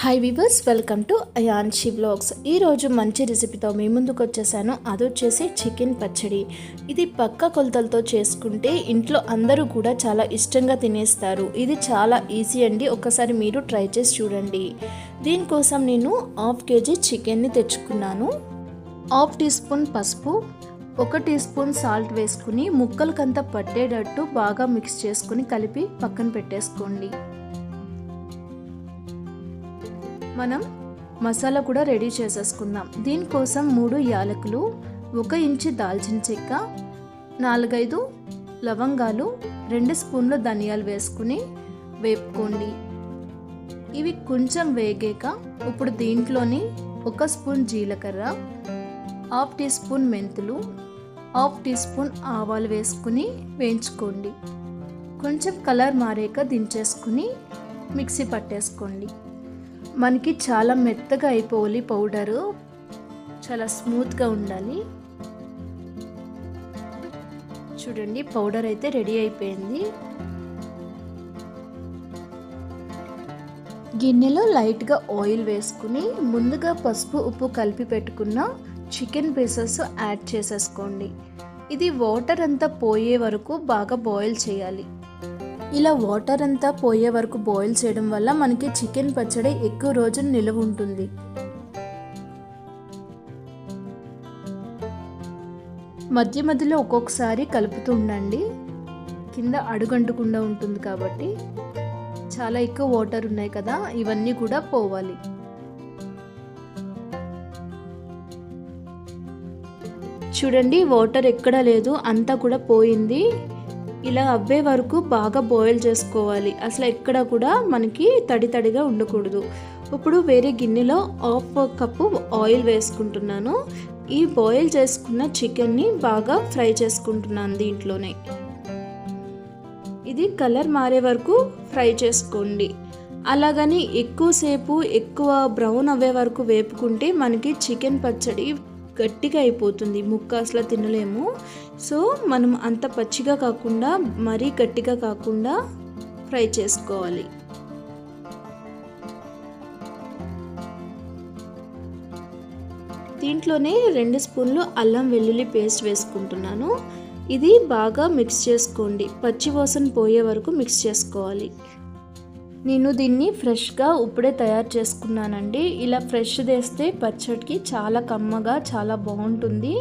Hi viewers welcome to Ayanshi blogs ఈరోజు మంచి రెసిపీతో మీ ముందుకు వచ్చేసాను. అది వచ్చేసి చికెన్ పచ్చడి. ఇది పక్క కొలతలతో చేసుకుంటే ఇంట్లో అందరూ కూడా చాలా ఇష్టంగా తినేస్తారు. ఇది చాలా ఈజీ అండి. ఒకసారి మీరు ట్రై చేసి చూడండి. దీనికోసం నేను హాఫ్ కేజీ చికెన్ని తెచ్చుకున్నాను. హాఫ్ టీ స్పూన్ పసుపు ఒక టీ స్పూన్ సాల్ట్ వేసుకుని ముక్కలకంతా పట్టేటట్టు బాగా మిక్స్ చేసుకుని కలిపి పక్కన పెట్టేసుకోండి. మనం మసాలా కూడా రెడీ చేసేసుకుందాం. దీనికోసం మూడు యాలకులు ఒక ఇంచు దాల్చిన చెక్క నాలుగైదు లవంగాలు రెండు స్పూన్లు ధనియాలు వేసుకుని వేపుకోండి. ఇవి కొంచెం వేగాక ఇప్పుడు దీంట్లోని ఒక స్పూన్ జీలకర్ర హాఫ్ టీ స్పూన్ మెంతులు హాఫ్ టీ స్పూన్ ఆవాలు వేసుకుని వేయించుకోండి. కొంచెం కలర్ మారాక దించేసుకుని మిక్సీ పట్టేసుకోండి. మనకి చాలా మెత్తగా అయిపోవాలి పౌడరు. చాలా స్మూత్గా ఉండాలి. చూడండి పౌడర్ అయితే రెడీ అయిపోయింది. గిన్నెలో లైట్గా ఆయిల్ వేసుకుని ముందుగా పసుపు ఉప్పు కలిపి పెట్టుకున్న చికెన్ పీసెస్ యాడ్ చేసేసుకోండి. ఇది వాటర్ అంతా పోయే వరకు బాగా బాయిల్ చేయాలి. ఇలా వాటర్ అంతా పోయే వరకు బాయిల్ చేయడం వల్ల మనకి చికెన్ పచ్చడి ఎక్కువ రోజులు నిలవ ఉంటుంది. మధ్య మధ్యలో ఒక్కొక్కసారి కలుపుతూ ఉండండి. కింద అడుగంటకుండా ఉంటుంది కాబట్టి చాలా ఎక్కువ వాటర్ ఉన్నాయి కదా ఇవన్నీ కూడా పోవాలి. చూడండి వాటర్ ఎక్కడా లేదు అంతా కూడా పోయింది. ఇలా అవ్వే వరకు బాగా బాయిల్ చేసుకోవాలి. అసలు ఎక్కడ కూడా మనకి తడి తడిగా ఉండకూడదు. ఇప్పుడు వేరే గిన్నెలో హాఫ్ కప్పు ఆయిల్ వేసుకుంటున్నాను. ఈ బాయిల్ చేసుకున్న చికెన్ని బాగా ఫ్రై చేసుకుంటున్నాను దీంట్లోనే. ఇది కలర్ మారే వరకు ఫ్రై చేసుకోండి. అలాగని ఎక్కువసేపు ఎక్కువ బ్రౌన్ అవ్వే వరకు వేపుకుంటే మనకి చికెన్ పచ్చడి గట్టిగా అయిపోతుంది ముక్క అసలు తినలేము. సో మనం అంత పచ్చిగా కాకుండా మరీ గట్టిగా కాకుండా ఫ్రై చేసుకోవాలి. దీంట్లోనే రెండు స్పూన్లు అల్లం వెల్లుల్లి పేస్ట్ వేసుకుంటున్నాను. ఇది బాగా మిక్స్ చేసుకోండి. పచ్చి వాసన పోయే వరకు మిక్స్ చేసుకోవాలి. నేను దీన్ని ఫ్రెష్గా ఇప్పుడే తయారు చేసుకున్నానండి. ఇలా ఫ్రెష్ తెస్తే పచ్చడికి చాలా కమ్మగా చాలా బాగుంటుంది.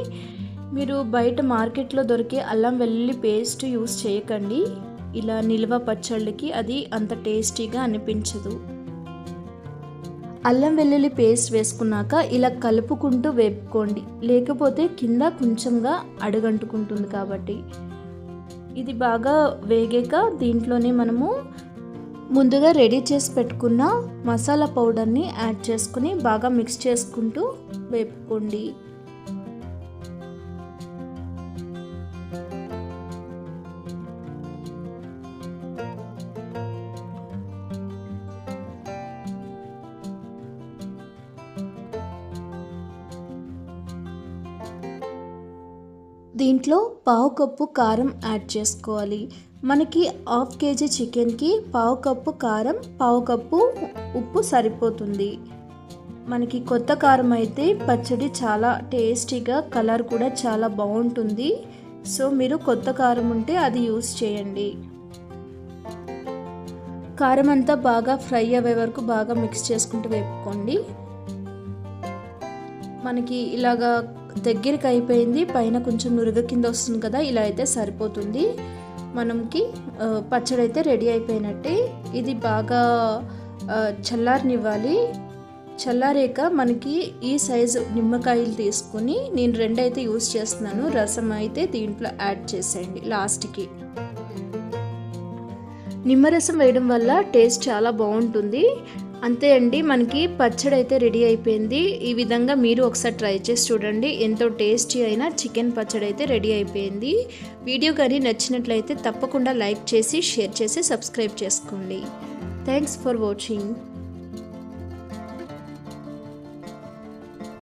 మీరు బయట మార్కెట్లో దొరికే అల్లం వెల్లుల్లి పేస్ట్ యూస్ చేయకండి. ఇలా నిల్వ పచ్చళ్ళకి అది అంత టేస్టీగా అనిపించదు. అల్లం వెల్లుల్లి పేస్ట్ వేసుకున్నాక ఇలా కలుపుకుంటూ వేపుకోండి. లేకపోతే కింద కొంచెంగా అడుగంటుకుంటుంది కాబట్టి. ఇది బాగా వేగాక దీంట్లోనే మనము ముందుగా రెడీ చేసి పెట్టుకున్న మసాలా పౌడర్ని యాడ్ చేసుకుని బాగా మిక్స్ చేసుకుంటూ వేపుకోండి. దీంట్లో పావు కప్పు కారం యాడ్ చేసుకోవాలి. మనకి హాఫ్ కేజీ చికెన్కి పావు కప్పు కారం పావు కప్పు ఉప్పు సరిపోతుంది. మనకి కొత్త కారం అయితే పచ్చడి చాలా టేస్టీగా కలర్ కూడా చాలా బాగుంటుంది. సో మీరు కొత్త కారం ఉంటే అది యూస్ చేయండి. కారం అంతా బాగా ఫ్రై అయ్యే వరకు బాగా మిక్స్ చేసుకుంటూ వేపుకోండి. మనకి ఇలాగా దగ్గరికి అయిపోయింది. పైన కొంచెం నురుగ కింద వస్తుంది కదా ఇలా అయితే సరిపోతుంది. మనకి పచ్చడి అయితే రెడీ అయిపోయినట్టే. ఇది బాగా చల్లారనివ్వాలి. చల్లారేక మనకి ఈ సైజు నిమ్మకాయలు తీసుకుని నేను రెండైతే యూస్ చేస్తున్నాను. రసం అయితే దీంట్లో యాడ్ చేసేయండి లాస్ట్కి. నిమ్మరసం వేయడం వల్ల టేస్ట్ చాలా బాగుంటుంది. అంతే అండి మనకి పచ్చడి అయితే రెడీ అయిపోయింది. ఈ విధంగా మీరు ఒకసారి ట్రై చేసి చూడండి ఎంతో టేస్టీ అయిన చికెన్ పచ్చడి అయితే రెడీ అయిపోయింది. వీడియో కానీ నచ్చినట్లయితే తప్పకుండా లైక్ చేసి షేర్ చేసి సబ్స్క్రైబ్ చేసుకోండి. Thanks for watching.